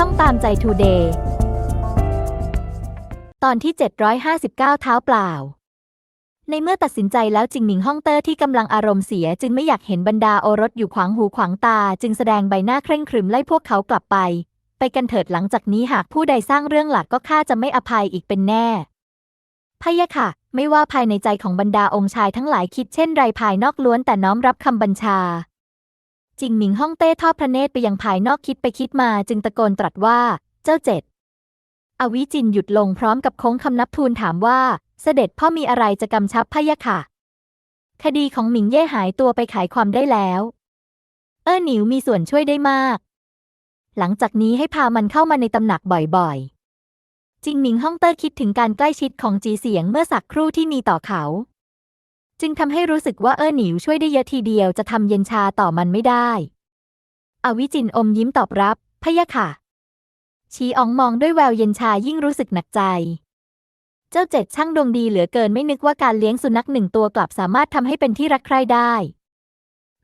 ช่องตามใจทูเดย์ตอนที่ 759 เท้าเปล่า ในเมื่อตัดสินใจแล้วจิงหมิงฮ่องเตอร์ที่กำลังอารมณ์เสีย จึงไม่อยากเห็นบรรดาโอรสอยู่ขวางหูขวางตา จึงแสดงใบหน้าเคร่งครึมไล่พวกเขากลับไป ไปกันเถิดหลังจากนี้หากผู้ใดสร้างเรื่องหลักก็ข้าจะไม่อภัยอีกเป็นแน่พะยะค่ะ ไม่ว่าภายในใจของบรรดาองค์ชายทั้งหลายคิดเช่นไรภายนอกล้วนแต่น้อมรับคำบัญชา จิงหมิงฮ่องเต้ทอดพระเนตรไปยังภายนอกคิดไปคิดมาจึงตะโกนตรัสว่า เจ้าเจ็ด อวิจินหยุดลงพร้อมกับโค้งคำนับทูลถามว่า เสด็จพ่อมีอะไรจะกำชับพะยะค่ะ คดีของหมิงเย่หายตัวไปขายความได้แล้ว เออหนิวมีส่วนช่วยได้มาก หลังจากนี้ให้พามันเข้ามาในตำหนักบ่อยๆ จิงหมิงฮ่องเต้คิดถึงการใกล้ชิดของจีเสียงเมื่อสักครู่ที่มีต่อเขา จึงทำให้รู้สึกว่าเออหนิวช่วยได้เยอะทีเดียวจะทำเย็นชาต่อมันไม่ได้ อวิจินอมยิ้มตอบรับพะยะค่ะ ชีอองมองด้วยแววเย็นชายิ่งรู้สึกหนักใจ เจ้าเจ็ดช่างดวงดีเหลือเกินไม่นึกว่าการเลี้ยงสุนัขหนึ่งตัวกลับสามารถทำให้เป็นที่รักใคร่ได้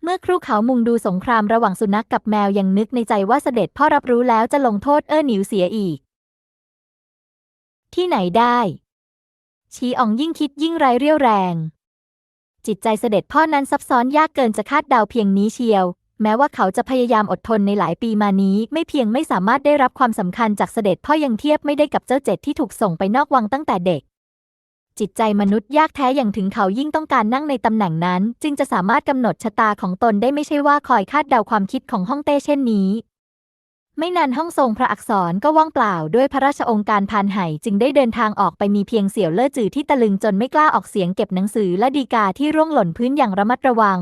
เมื่อครู่เขามุงดูสงครามระหว่างสุนัขกกับแมวยังนึกในใจว่าเสด็จพ่อรับรู้แล้วจะลงโทษเออหนิวเสียอีก ที่ไหนได้ ชีอองยิ่งคิดยิ่งไรเรี่ยวแรง จิตใจเสด็จพ่อนั้นซับซ้อนยากเกินจะคาดเดาเพียงนี้เชียว แม้ว่าเขาจะพยายามอดทนในหลายปีมานี้ ไม่เพียงไม่สามารถได้รับความสำคัญจากเสด็จพ่อยังเทียบไม่ได้กับเจ้าเจ็ดที่ถูกส่งไปนอกวังตั้งแต่เด็ก จิตใจมนุษย์ยากแท้อย่างถึงเขายิ่งต้องการนั่งในตำแหน่งนั้น จึงจะสามารถกำหนดชะตาของตนได้ไม่ใช่ว่าคอยคาดเดาความคิดของฮ่องเต้เช่นนี้ ไม่นานห้องทรงพระอักษรก็ว่างเปล่าด้วยพระราชองค์การพานไห่จึงได้เดินทางออกไปมีเพียงเสี่ยวเล่อจือที่ตะลึงจนไม่กล้าออกเสียงเก็บหนังสือและดีกาที่ร่วงหล่นพื้นอย่างระมัดระวัง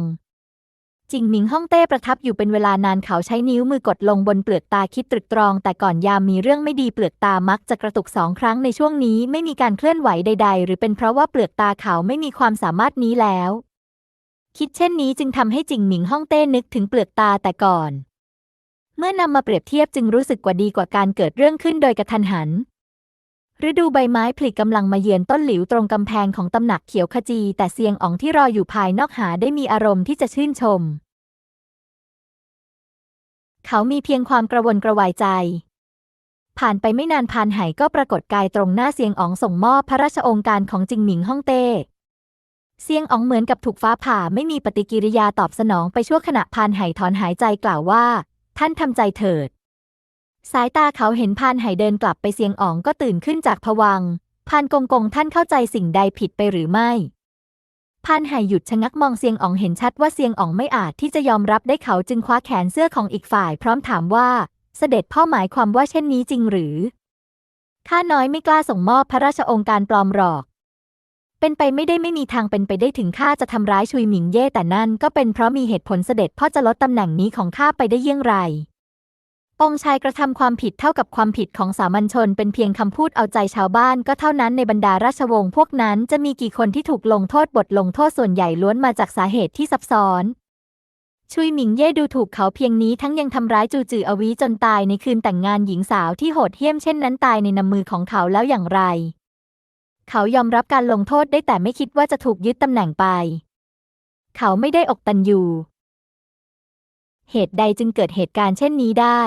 จิงหมิงฮ่องเต้ประทับอยู่เป็นเวลานานเขาใช้นิ้วมือกดลงบนเปลือกตาคิดตรึกตรอง แต่ก่อนยามมีเรื่องไม่ดีเปลือกตามักจะกระตุกสองครั้งในช่วงนี้ไม่มีการเคลื่อนไหวใด ๆ หรือเป็นเพราะว่าเปลือกตาเขาไม่มีความสามารถนี้แล้ว คิดเช่นนี้จึงทำให้จิงหมิงฮ่องเต้นึกถึงเปลือกตาแต่ก่อน เมื่อนำมาเปรียบเทียบจึงรู้สึกกว่าดีกว่าการเกิดเรื่องขึ้นโดยกระทันหัน ฤดูใบไม้ผลิกำลังมาเยือนต้นหลิวตรงกำแพงของตำหนักเขียวขจี แต่เซียงอ๋องที่รออยู่ภายนอกหาได้มีอารมณ์ที่จะชื่นชม เขามีเพียงความกระวนกระวายใจ ผ่านไปไม่นานพานไหก็ปรากฏกายตรงหน้าเซียงอ๋องส่งมอบพระราชองค์การของจิงหมิงฮ่องเต้เซียงอ๋องเหมือนกับถูกฟ้าผ่าไม่มีปฏิกิริยาตอบสนองไปชั่วขณะพานไห่ถอนหายใจกล่าวว่า ท่านทำใจเถิด สายตาเขาเห็นพานไห่เดินกลับไปเซียงอ๋องก็ตื่นขึ้นจากผวังพานกงกงท่านเข้าใจสิ่งใดผิดไปหรือไม่พานไห่หยุดชะงักมองเซียงอ๋องเห็นชัดว่าเซียงอ๋องไม่อาจที่จะยอมรับได้เขาจึงคว้าแขนเสื้อของอีกฝ่าย พร้อมถามว่า เสด็จพ่อหมายความว่าเช่นนี้จริงหรือข้าน้อยไม่กล้าส่งมอบพระราชองค์การปลอมหรอก เป็นไปไม่ได้ไม่มีทางเป็นไปได้ถึงข้าจะทำร้ายชุยหมิงเย่แต่นั่นก็เป็นเพราะมีเหตุผลเสด็จพ่อจะลดตำแหน่งนี้ของข้าไปได้เยี่ยงไร องค์ชายกระทำความผิดเท่ากับความผิดของสามัญชน เป็นเพียงคำพูดเอาใจชาวบ้านก็เท่านั้นในบรรดาราชวงศ์พวกนั้นจะมีกี่คนที่ถูกลงโทษบทลงโทษส่วนใหญ่ล้วนมาจากสาเหตุที่ซับซ้อนชุยหมิงเย่ดูถูกเขาเพียงนี้ทั้งยังทำร้ายจูจืออวีจนตายในคืนแต่งงานหญิงสาวที่โหดเหี้ยมเช่นนั้นตายในนำมือของเขาแล้วอย่างไร เขายอมรับการลงโทษได้แต่ไม่คิดว่าจะถูกยึดตำแหน่งไป เขาไม่ได้อกตันยูเหตุใดจึงเกิดเหตุการณ์เช่นนี้ได้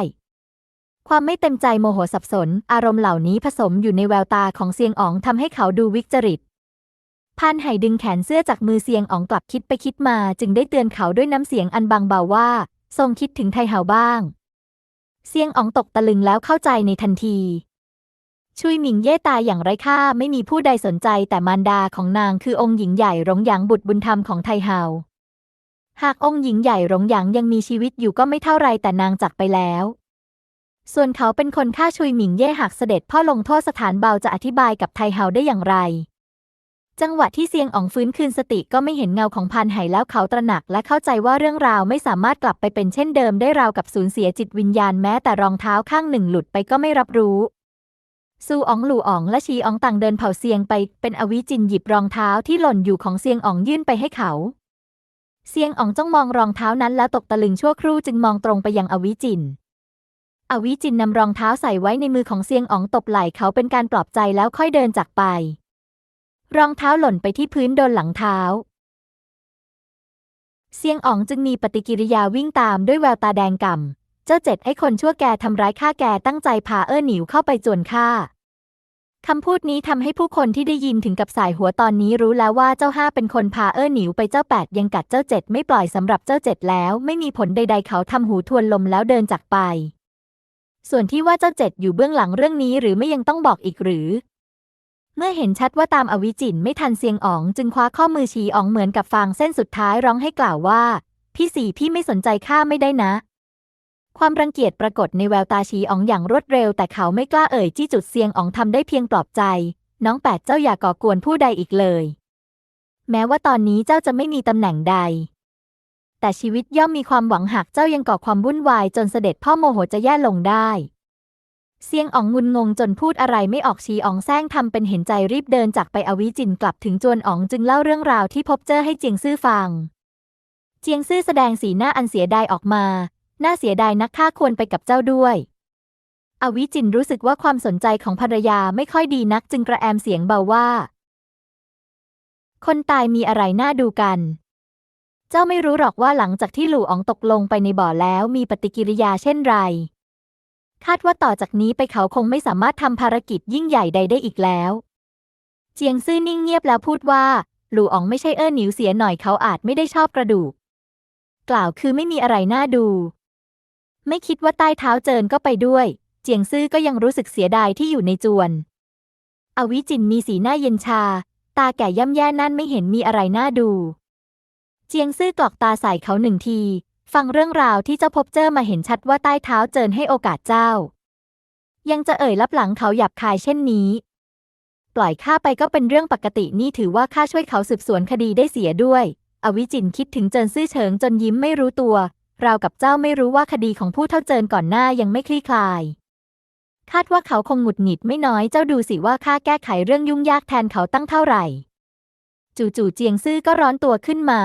ความไม่เต็มใจโมโหสับสน อารมณ์เหล่านี้ผสมอยู่ในแววตาของเซียงอ๋องทำให้เขาดูวิกจริตพานไห่ดึงแขนเสื้อจากมือเซียงอ๋องกลับคิดไปคิดมาจึงได้เตือนเขาด้วยน้ำเสียงอันบางเบาว่า ทรงคิดถึงไทเฮาบ้าง เซียงอ๋องตกตะลึงแล้วเข้าใจในทันที ชุยหมิงเย่ตายอย่างไร้ค่าไม่มีผู้ใดสนใจแต่มารดาของนางคือองค์หญิงใหญ่หลงหยางบุตรบุญธรรมของไทเฮาหากองค์หญิงใหญ่หลงหยางยังมีชีวิตอยู่ก็ไม่เท่าไรแต่นางจากไปแล้ว ส่วนเขาเป็นคนฆ่าชุยหมิงเย่หากเสด็จพ่อลงโทษสถานเบาจะอธิบายกับไทเฮาได้อย่างไร จังหวะที่เซียงอ๋องฟื้นคืนสติก็ไม่เห็นเงาของพานไหแล้วเขาตระหนักและเข้าใจว่าเรื่องราวไม่สามารถกลับไปเป็นเช่นเดิมได้ราวกับสูญเสียจิตวิญญาณแม้แต่รองเท้าข้างหนึ่งหลุดไปก็ไม่รับรู้ ซูอ๋องหลู่อ๋องและชีอ๋องต่างเดินเผาเซียงไป เป็นอวิจินหยิบรองเท้าที่หล่นอยู่ของเซียงอ๋องยื่นไปให้เขา เซียงอ๋องจ้องมองรองเท้านั้นแล้วตกตะลึงชั่วครู่จึงมองตรงไปยังอวิจิน อวิจินนำรองเท้าใส่ไว้ในมือของเซียงอ๋องตบไหล่เขาเป็นการปลอบใจแล้วค่อยเดินจากไป รองเท้าหล่นไปที่พื้นโดนหลังเท้า เซียงอ๋องจึงมีปฏิกิริยาวิ่งตามด้วยแววตาแดงก่ำ เจ้าเจ็ดไอ้คนชั่วแกทำร้ายข้าแกตั้งใจพาเอ้อหนิวเข้าไปจวนข้าคำพูดนี้ทำให้ผู้คนที่ได้ยินถึงกับสายหัวตอนนี้รู้แล้วว่าเจ้าห้าเป็นคนพาเอ้อหนิวไปเจ้าแปดยังกัดเจ้าเจ็ดไม่ปล่อยสำหรับเจ้าเจ็ดแล้ว ไม่มีผลใด ๆ เขาทำหูทวนลมแล้วเดินจากไป ส่วนที่ว่าเจ้าเจ็ดอยู่เบื้องหลังเรื่องนี้หรือไม่ยังต้องบอกอีกหรือ เมื่อเห็นชัดว่าตามอวิจินไม่ทันเซียงอ๋อง จึงคว้าข้อมือชี้อ๋องเหมือนกับฟางเส้นสุดท้ายร้องให้กล่าวว่า พี่สี่พี่ไม่สนใจข้าไม่ได้นะ ความรังเกียจปรากฏในแววตาชีอ๋องอย่างรวดเร็ว แต่เขาไม่กล้าเอ่ยจี้จุดเซียงอ๋องทำได้เพียงปลอบใจ น้องแปดเจ้าอย่าก่อกวนผู้ใดอีกเลย แม้ว่าตอนนี้เจ้าจะไม่มีตำแหน่งใด แต่ชีวิตย่อมมีความหวังหากเจ้ายังก่อความวุ่นวายจนเสด็จพ่อโมโหจะแย่ลงได้ เซียงอ๋องงุนงงจนพูดอะไรไม่ออกชีอ๋องแซงทำเป็นเห็นใจรีบเดินจากไปอวิจินกลับถึงจวนอ๋องจึงเล่าเรื่องราวที่พบเจอให้เจียงซื่อฟังเจียงซื่อแสดงสีหน้าอันเสียดายออกมา น่าเสียดายนักข้าควรไปกับเจ้าด้วย อวิจินรู้สึกว่าความสนใจของภรรยาไม่ค่อยดีนักจึงกระแอมเสียงเบาว่า คนตายมีอะไรน่าดูกัน เจ้าไม่รู้หรอกว่าหลังจากที่หลู่อ๋องตกลงไปในบ่อแล้วมีปฏิกิริยาเช่นไร คาดว่าต่อจากนี้ไปเขาคงไม่สามารถทำภารกิจยิ่งใหญ่ใดได้อีกแล้ว เจียงซื่อนิ่งเงียบแล้วพูดว่าหลู่อ๋องไม่ใช่เอ้อหนิวเสียหน่อยเขาอาจไม่ได้ชอบกระดูก กล่าวคือไม่มีอะไรน่าดู ไม่คิดว่าใต้เท้าเจินก็ไปด้วย เจียงซื่อก็ยังรู้สึกเสียดายที่อยู่ในจวน อวิจินมีสีหน้าเย็นชา ตาแก่ย่ำแย่นั่นไม่เห็นมีอะไรน่าดู เจียงซื่อกรอกตาใส่เขาหนึ่งที ฟังเรื่องราวที่เจ้าพบเจอมาเห็นชัดว่าใต้เท้าเจินให้โอกาสเจ้า ยังจะเอ่ยลับหลังเขาหยาบคายเช่นนี้ ปล่อยข้าไปก็เป็นเรื่องปกตินี่ถือว่าข้าช่วยเขาสืบสวนคดีได้เสียด้วย อวิจินคิดถึงเจินซื่อเฉิงจนยิ้มไม่รู้ตัว ราวกับเจ้าไม่รู้ว่าคดีของผู้เท่าเจินก่อนหน้ายังไม่คลี่คลาย คาดว่าเขาคงหงุดหงิดไม่น้อยเจ้าดูสิว่าข้าแก้ไขเรื่องยุ่งยากแทนเขาตั้งเท่าไหร่ จู่ๆเจียงซื่อก็ร้อนตัวขึ้นมา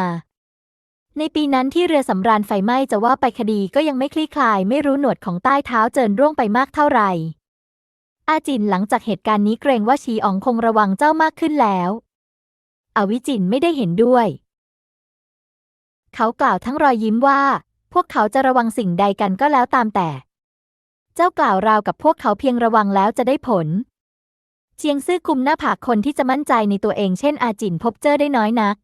ในปีนั้นที่เรือสำราญไฟไหม้จะว่าไปคดีก็ยังไม่คลี่คลาย ไม่รู้หนวดของใต้เท้าเจินร่วงไปมากเท่าไหร่ อาจินหลังจากเหตุการณ์นี้เกรงว่าชีอองคงระวังเจ้ามากขึ้นแล้ว อวิจินไม่ได้เห็นด้วย เขากล่าวทั้งรอยยิ้มว่า พวกเขาจะระวังสิ่งใดกันก็แล้วตามแต่ เจ้ากล่าวราวกับพวกเขาเพียงระวังแล้วจะได้ผลเชียงซื่อกุมหน้าผากคนที่จะมั่นใจในตัวเองเช่นอาจินพบเจอได้น้อยนัก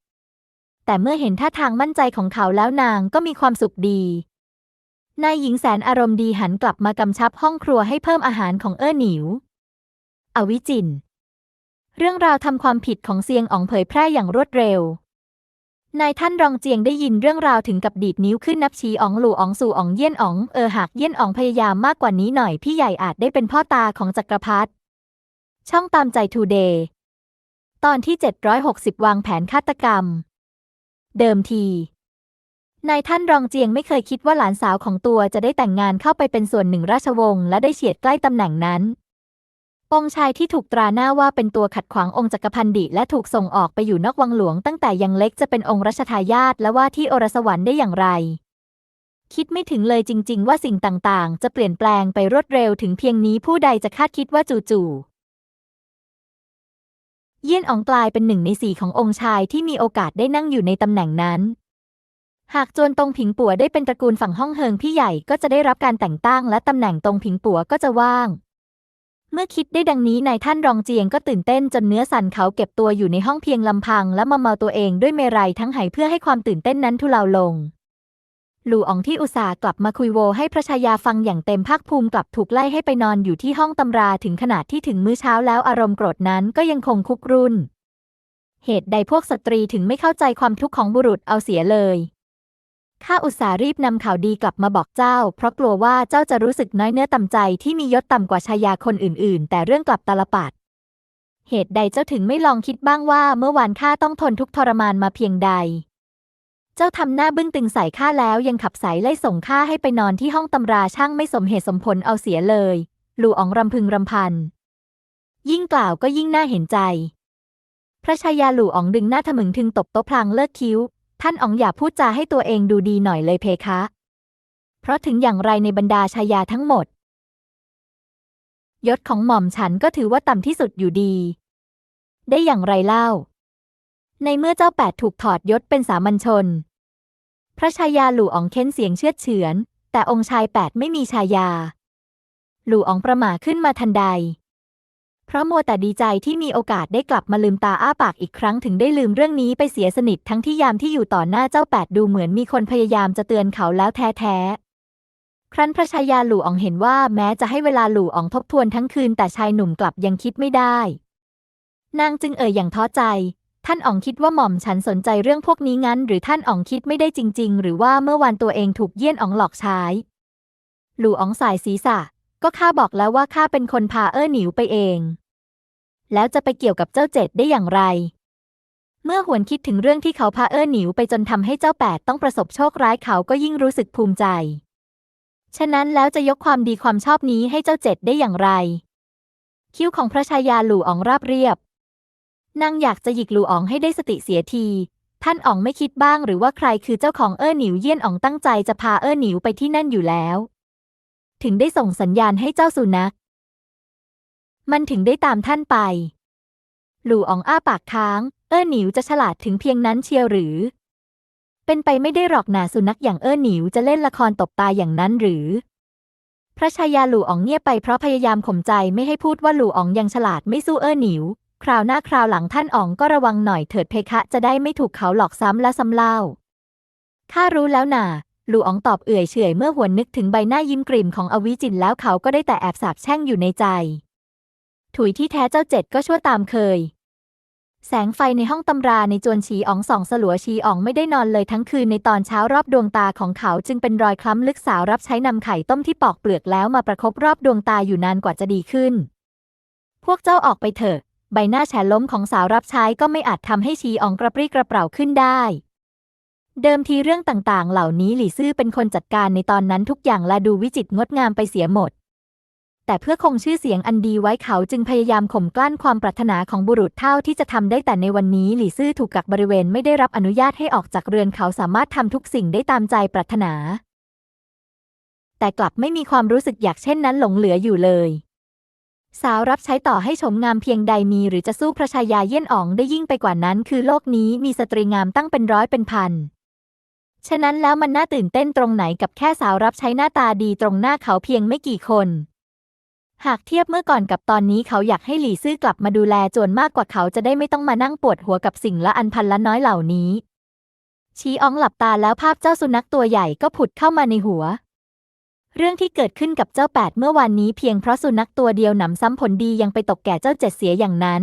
แต่เมื่อเห็นท่าทางมั่นใจของเขาแล้วนางก็มีความสุขดี นายหญิงแสนอารมณ์ดีหันกลับมากำชับห้องครัวให้เพิ่มอาหารของเอ้อหนิว อวิจินเรื่องราวทำความผิดของเซียงอ๋องเผยแพร่อย่างรวดเร็ว นายท่านรองเจียงได้ยินเรื่องราวถึงกับดีดนิ้วขึ้นนับชี้อ๋องหลู่อ๋องสู่อ๋องเยี่ยนอ๋องเออหากเยี่ยนอ๋องพยายามมากกว่านี้หน่อยพี่ใหญ่อาจได้เป็นพ่อตาของจักรพรรดิช่องตามใจทูเดย์ตอนที่ 760 วางแผนฆาตกรรม เดิมทีนายท่านรองเจียงไม่เคยคิดว่าหลานสาวของตัวจะได้แต่งงานเข้าไปเป็นส่วนหนึ่งราชวงศ์และได้เฉียดใกล้ตำแหน่งนั้น องค์ชายที่ถูกตราหน้าว่าเป็นตัวขัดขวางองค์จักรพันดิและถูกส่งออกไปอยู่นอกวังหลวงตั้งแต่ยังเล็กจะเป็นองค์รัชทายาทและว่าที่โอรสวรรค์ได้อย่างไร คิดไม่ถึงเลยจริง ๆ ว่าสิ่งต่างๆ จะเปลี่ยนแปลงไปรวดเร็วถึงเพียงนี้ผู้ใดจะคาดคิดว่าจู่ๆเยี่ยนอองกลายเป็นหนึ่งในสี่ขององค์ชายที่มีโอกาสได้นั่งอยู่ในตำแหน่งนั้น หากจวนตรงผิงปัวได้เป็นตระกูลฝั่งห้องเฮิงพี่ใหญ่ก็จะได้รับการแต่งตั้งและตำแหน่งตรงผิงปัวก็จะว่าง เมื่อคิดได้ดังนี้นายท่านรองเจียงก็ตื่นเต้นจนเนื้อสั่นเขาเก็บตัวอยู่ในห้องเพียงลำพัง และมาเมาตัวเองด้วยเมรัยทั้งไหเพื่อให้ความตื่นเต้นนั้นทุเลาลง หลู่อองที่อุตส่าห์กลับมาคุยโวให้พระชายาฟังอย่างเต็มภาคภูมิกลับถูกไล่ให้ไปนอนอยู่ที่ห้องตำราถึงขนาดที่ถึงมื้อเช้าแล้วอารมณ์โกรธนั้นก็ยังคงคุกรุ่น เหตุใดพวกสตรีถึงไม่เข้าใจความทุกข์ของบุรุษเอาเสียเลย ข้าอุตส่าห์รีบนำข่าวดีกลับมาบอกเจ้า เพราะกลัวว่าเจ้าจะรู้สึกน้อยเนื้อต่ำใจที่มียศต่ำกว่าชายาคนอื่นๆ แต่เรื่องกลับตาลปัด เหตุใดเจ้าถึงไม่ลองคิดบ้างว่าเมื่อวานข้าต้องทนทุกทรมานมาเพียงใด เจ้าทำหน้าบึ้งตึงใส่ข้าแล้วยังขับสายไล่ส่งข้าให้ไปนอนที่ห้องตำราช่างไม่สมเหตุสมผลเอาเสียเลยหลู่อ๋องรำพึงรำพัน ยิ่งกล่าวก็ยิ่งน่าเห็นใจ พระชายาหลู่อ๋องดึงหน้าทะมึงถึงตบโต๊ะพลางเลิกคิ้ว ท่านอ๋องอย่าพูดจาให้ตัวเองดูดีหน่อยเลยเพคะ เพราะถึงอย่างไรในบรรดาชายาทั้งหมด ยศของหม่อมฉันก็ถือว่าต่ำที่สุดอยู่ดี ได้อย่างไรเล่า ในเมื่อเจ้าแปดถูกถอดยศเป็นสามัญชน พระชายาหลู่อ๋องเค้นเสียงเชือดเฉือน แต่องค์ชายแปดไม่มีชายา หลู่อ๋องประหม่าขึ้นมาทันใด เพราะมัวแต่ดีใจที่มีโอกาสได้กลับมาลืมตาอ้าปากอีกครั้งถึงได้ลืมเรื่องนี้ไปเสียสนิททั้งที่ยามที่อยู่ต่อหน้าเจ้าแปดดูเหมือนมีคนพยายามจะเตือนเขาแล้วแท้ๆ ครั้นพระชายาหลู่อ๋องเห็นว่าแม้จะให้เวลาหลู่อ๋องทบทวนทั้งคืนแต่ชายหนุ่มกลับยังคิดไม่ได้ นางจึงเอ่ยอย่างท้อใจ ท่านอ๋องคิดว่าหม่อมฉันสนใจเรื่องพวกนี้งั้น หรือท่านอ๋องคิดไม่ได้จริง ๆ หรือว่าเมื่อวานตัวเองถูกเยี่ยนอ๋องหลอกใช้หลู่อ๋องสายศีรษะ ก็ข้าบอกแล้วว่าข้าเป็นคนพาเอ้อหนิวไปเอง แล้วจะไปเกี่ยวกับเจ้าเจ็ดได้อย่างไร เมื่อหวนคิดถึงเรื่องที่เขาพาเอ้อหนิวไปจนทำให้เจ้าแปดต้องประสบโชคร้ายเขาก็ยิ่งรู้สึกภูมิใจ ฉะนั้นแล้วจะยกความดีความชอบนี้ให้เจ้าเจ็ดได้อย่างไร คิ้วของพระชายาหลู่อ๋องราบเรียบนางอยากจะหยิกหลู่อ๋องให้ได้สติเสียทีท่านอ๋องไม่คิดบ้างหรือว่าใครคือเจ้าของเอ้อหนิวเยี่ยนอ๋องตั้งใจจะพาเอ้อหนิวไปที่นั่นอยู่แล้ว ถึงได้ส่งสัญญาณให้เจ้าสุนัข มันถึงได้ตามท่านไป หลู่อองอ้าปากค้าง เอ้อหนิวจะฉลาดถึงเพียงนั้นเชียวหรือ เป็นไปไม่ได้หรอกหนาสุนัขอย่างเอ้อหนิวจะเล่นละครตบตาอย่างนั้นหรือ พระชายาหลู่อองเงียบไปเพราะพยายามข่มใจไม่ให้พูดว่าหลู่อองยังฉลาดไม่สู้เอ้อหนิว คราวหน้าคราวหลังท่านอ๋องก็ระวังหน่อยเถิดเพคะจะได้ไม่ถูกเขาหลอกซ้ำและซ้ำเล่าข้ารู้แล้วหน่ะห ลู่อ๋องตอบเอื่อยเฉยเมื่อหวนนึกถึงใบหน้ายิ้มกริ่มของอวิจินแล้วเขาก็ได้แต่แอบสาบแช่งอยู่ในใจ ถุยที่แท้เจ้าเจ็ดก็ชั่วตามเคย แสงไฟในห้องตำราในจวนชีอ๋องส่องสลัวชีอ๋องไม่ได้นอนเลยทั้งคืนในตอนเช้ารอบดวงตาของเขาจึงเป็นรอยคล้ำลึกสาวรับใช้นำไข่ต้มที่ปอกเปลือกแล้วมาประคบรอบดวงตาอยู่นานกว่าจะดีขึ้น พวกเจ้าออกไปเถอะ ใบหน้าแฉล้มของสาวรับใช้ก็ไม่อาจทำให้ชีอ๋องกระปรี้กระเปร่าขึ้นได้ เดิมทีเรื่องต่างๆ เหล่านี้หลี่ซื่อเป็นคนจัดการในตอนนั้นทุกอย่างและดูวิจิตรงดงามไปเสียหมด แต่เพื่อคงชื่อเสียงอันดีไว้เขาจึงพยายามข่มกลั้นความปรารถนาของบุรุษเท่าที่จะทำได้แต่ในวันนี้หลี่ซื่อถูกกักบริเวณไม่ได้รับอนุญาตให้ออกจากเรือนเขาสามารถทำทุกสิ่งได้ตามใจปรารถนา แต่กลับไม่มีความรู้สึกอยากเช่นนั้นหลงเหลืออยู่เลยสาวรับใช้ต่อให้ชมงามเพียงใดมีหรือจะสู้พระชายาเยี่ยนอ๋องได้ยิ่งไปกว่านั้น คือโลกนี้มีสตรีงามตั้งเป็นร้อยเป็นพัน ฉะนั้นแล้วมันน่าตื่นเต้นตรงไหนกับแค่สาวรับใช้หน้าตาดีตรงหน้าเขาเพียงไม่กี่คน หากเทียบเมื่อก่อนกับตอนนี้เขาอยากให้หลี่ซื่อกลับมาดูแลโจรมากกว่าเขาจะได้ไม่ต้องมานั่งปวดหัวกับสิ่งละอันพันละน้อยเหล่านี้ ชีอองหลับตาแล้วภาพเจ้าสุนัขตัวใหญ่ก็ผุดเข้ามาในหัว เรื่องที่เกิดขึ้นกับเจ้าแปดเมื่อวานนี้เพียงเพราะสุนัขตัวเดียวหนำซ้ำผลดียังไปตกแก่เจ้าเจ็ดเสียอย่างนั้น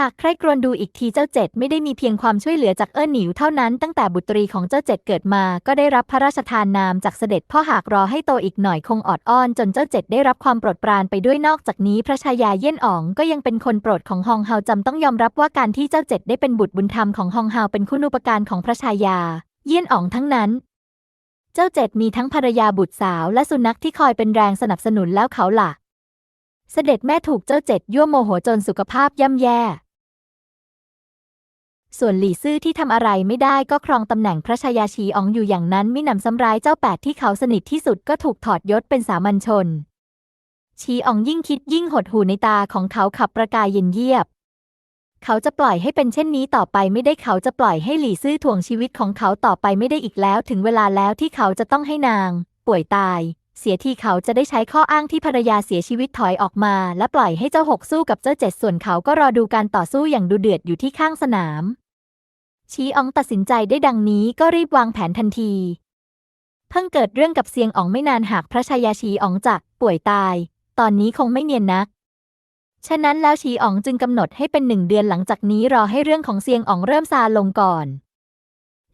หากใครกรวนดูอีกทีเจ้าเจ็ดไม่ได้มีเพียงความช่วยเหลือจากเอิ้นหนิวเท่านั้นตั้งแต่บุตรีของเจ้าเจ็ดเกิดมา ก็ได้รับพระราชทานนามจากเสด็จพ่อหากรอให้โตอีกหน่อยคงออดอ้อน จนเจ้าเจ็ดได้รับความโปรดปรานไปด้วยนอกจากนี้ พระชายาเยี่ยนอ๋องก็ยังเป็นคนโปรดของฮองเฮาจำต้องยอมรับว่าการที่เจ้าเจ็ดได้เป็นบุตรบุญธรรมของฮองเฮาเป็นคุณูปการของพระชายา เยี่ยนอ๋องทั้งนั้นเจ้าเจ็ดมีทั้งภรรยาบุตรสาวและสุนัขที่คอยเป็นแรงสนับสนุนแล้วเขาล่ะ เสด็จแม่ถูกเจ้าเจ็ดยั่วโมโหจนสุขภาพย่ำแย่ ส่วนหลี่ซื่อที่ทำอะไรไม่ได้ก็ครองตำแหน่งพระชายาชีอองอยู่อย่างนั้นม่นำซ้ำร้ายเจ้าแปดที่เขาสนิทที่สุดก็ถูกถอดยศเป็นสามัญชน ชีอองยิ่งคิดยิ่งหดหูในตาของเขาขับประกายเย็นเยียบ เขาจะปล่อยให้เป็นเช่นนี้ต่อไปไม่ได้เขาจะปล่อยให้หลี่ซื่อถ่วงชีวิตของเขาต่อไปไม่ได้อีกแล้ว ถึงเวลาแล้วที่เขาจะต้องให้นาง ป่วยตาย เสียทีเขาจะได้ใช้ข้ออ้างที่ภรรยาเสียชีวิตถอยออกมา และปล่อยให้เจ้าหกสู้กับเจ้าเจ็ดส่วนเขาก็รอดูการต่อสู้อย่างดูเดือดอยู่ที่ข้างสนาม ชีอองตัดสินใจได้ดังนี้ก็รีบวางแผนทันที เพิ่งเกิดเรื่องกับเซียงอ๋องไม่นานหากพระชายาชีอ๋องจักป่วยตาย ตอนนี้คงไม่เนียนนัก ฉะนั้นแล้วชีอ๋องจึงกำหนดให้เป็นหนึ่งเดือนหลังจากนี้รอให้เรื่องของเซียงอ๋องเริ่มซาลงก่อน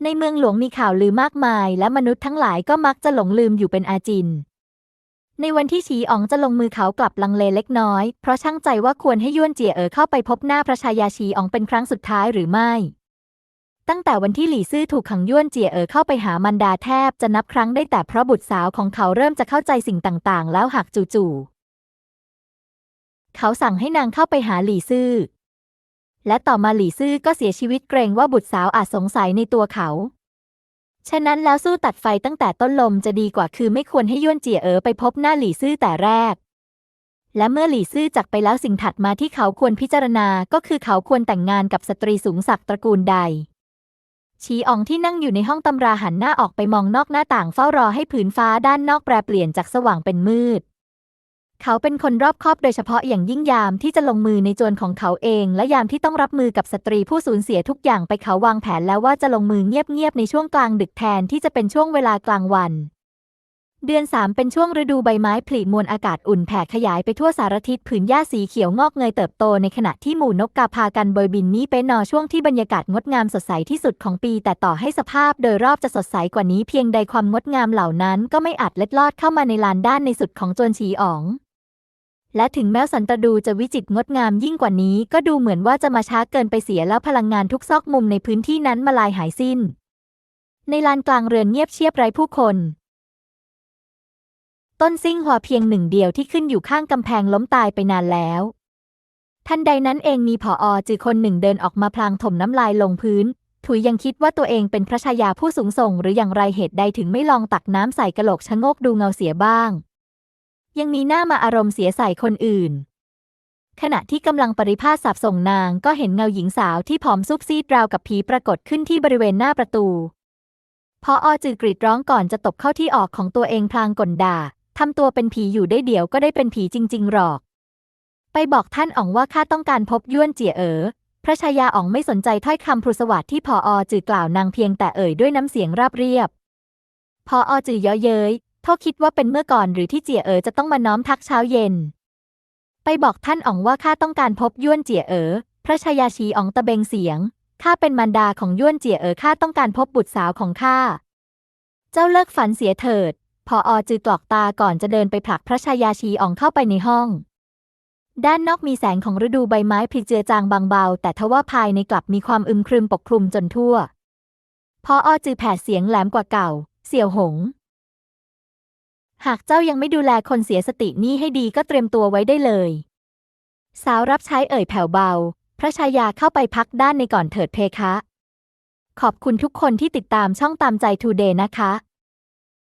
ในเมืองหลวงมีข่าวลือมากมาย และมนุษย์ทั้งหลายก็มักจะหลงลืมอยู่เป็นอาจิน ในวันที่ชีอ๋องจะลงมือเขากลับลังเลเล็กน้อย เพราะช่างใจว่าควรให้ย้วนเจียเอ๋อเข้าไปพบหน้าพระชายาชีอ๋องเป็นครั้งสุดท้ายหรือไม่ ตั้งแต่วันที่หลี่ซื่อถูกขังย้วนเจียเอ๋อเข้าไปหามันดาแทบจะนับครั้งได้แต่เพราะบุตรสาวของเขาเริ่มจะเข้าใจสิ่งต่างๆ แล้วหากจู่ๆเขาสั่งให้นางเข้าไปหาหลี่ซื่อ และต่อมาหลี่ซื่อก็เสียชีวิตเกรงว่าบุตรสาวอาจสงสัยในตัวเขา ฉะนั้นแล้วสู้ตัดไฟตั้งแต่ต้นลมจะดีกว่าคือไม่ควรให้ย้วนเจียเอ๋อไปพบหน้าหลี่ซื่อแต่แรกและเมื่อหลี่ซื่อจากไปแล้วสิ่งถัดมาที่เขาควรพิจารณาก็คือเขาควรแต่งงานกับสตรีสูงศักดิ์ตระกูลใด ชีอองที่นั่งอยู่ในห้องตำราหันหน้าออกไปมองนอกหน้าต่างเฝ้ารอให้ผืนฟ้าด้านนอกแปรเปลี่ยนจากสว่างเป็นมืด เขาเป็นคนรอบคอบโดยเฉพาะอย่างยิ่งยามที่จะลงมือในโจรของเขาเอง และยามที่ต้องรับมือกับสตรีผู้สูญเสียทุกอย่างไปเขาวางแผนแล้วว่าจะลงมือเงียบๆในช่วงกลางดึกแทนที่จะเป็นช่วงเวลากลางวัน เดือนสามเป็นช่วงฤดูใบไม้ผลิมวลอากาศอุ่นแผ่ขยายไปทั่วสารทิศผืนหญ้าสีเขียวงอกเงยเติบโตในขณะที่หมู่นกกาพากันโบยบินนี้เป็นนอช่วงที่บรรยากาศงดงามสดใสที่สุดของปี แต่ต่อให้สภาพโดยรอบจะสดใสกว่านี้เพียงใดความงดงามเหล่านั้นก็ไม่อาจเล็ดลอดเข้ามาในลานด้านในสุดของโจนฉีอ๋องและถึงแม้สันตดูจะวิจิตรงดงามยิ่งกว่านี้ ก็ดูเหมือนว่าจะมาช้าเกินไปเสียแล้วพลังงานทุกซอกมุมในพื้นที่นั้นมาลายหายสิ้น ในลานกลางเรือนเงียบเชียบไร้ผู้คน ต้นซิ่งหัวเพียงหนึ่งเดียวที่ขึ้นอยู่ข้างกำแพงล้มตายไปนานแล้ว ทันใดนั้นเองมีผออจือคนหนึ่งเดินออกมาพลางถมน้ำลายลงพื้น ถุยยังคิดว่าตัวเองเป็นพระชายาผู้สูงส่ง หรืออย่างไรเหตุใดถึงไม่ลองตักน้ำใส่กระโหลกชะโงกดูเงาเสียบ้าง ยังมีหน้ามาอารมณ์เสียใส่คนอื่น ขณะที่กำลังปริพาสสับส่งนางก็เห็นเงาหญิงสาวที่ผอมซุบซีดราวกับผีปรากฏขึ้นที่บริเวณหน้าประตูพออจือกรีดร้องก่อนจะตบเข้าที่ออกของตัวเองพลางกลด่า ทำตัวเป็นผีอยู่ได้เดี๋ยวก็ได้เป็นผีจริง ๆ หรอก ไปบอกท่านอ๋องว่าข้าต้องการพบย้วนเจียเอ๋อพระชายาอ๋องไม่สนใจถ้อยคำพรุสวัสดิ์ที่พออจือกล่าวนางเพียงแต่เอ่ยด้วยน้ำเสียงราบเรียบ พออจือเยาะเย้ยโทษคิดว่าเป็นเมื่อก่อนหรือที่เจียเอ๋อจะต้องมาน้อมทักเช้าเย็น ไปบอกท่านอ๋องว่าข้าต้องการพบย้วนเจียเอ๋อพระชายาชีอ๋องตะเบงเสียงข้าเป็นมารดาของย้วนเจียเอ๋อข้าต้องการพบบุตรสาวของข้า เจ้าเลิกฝันเสียเถิด พออจือกลอกตาก่อนจะเดินไปผลักพระชายาชีอ๋องเข้าไปในห้อง ด้านนอกมีแสงของฤดูใบไม้ผลิเจือจางบางเบา แต่ทว่าภายในกลับมีความอึมครึมปกคลุมจนทั่ว พออจือแผดเสียงแหลมกว่าเก่า เสี่ยวหง หากเจ้ายังไม่ดูแลคนเสียสตินี่ให้ดีก็เตรียมตัวไว้ได้เลย สาวรับใช้เอ่ยแผ่วเบา พระชายาเข้าไปพักด้านในก่อนเถิดเพคะ ขอบคุณทุกคนที่ติดตามช่องตามใจทูเดย์นะคะ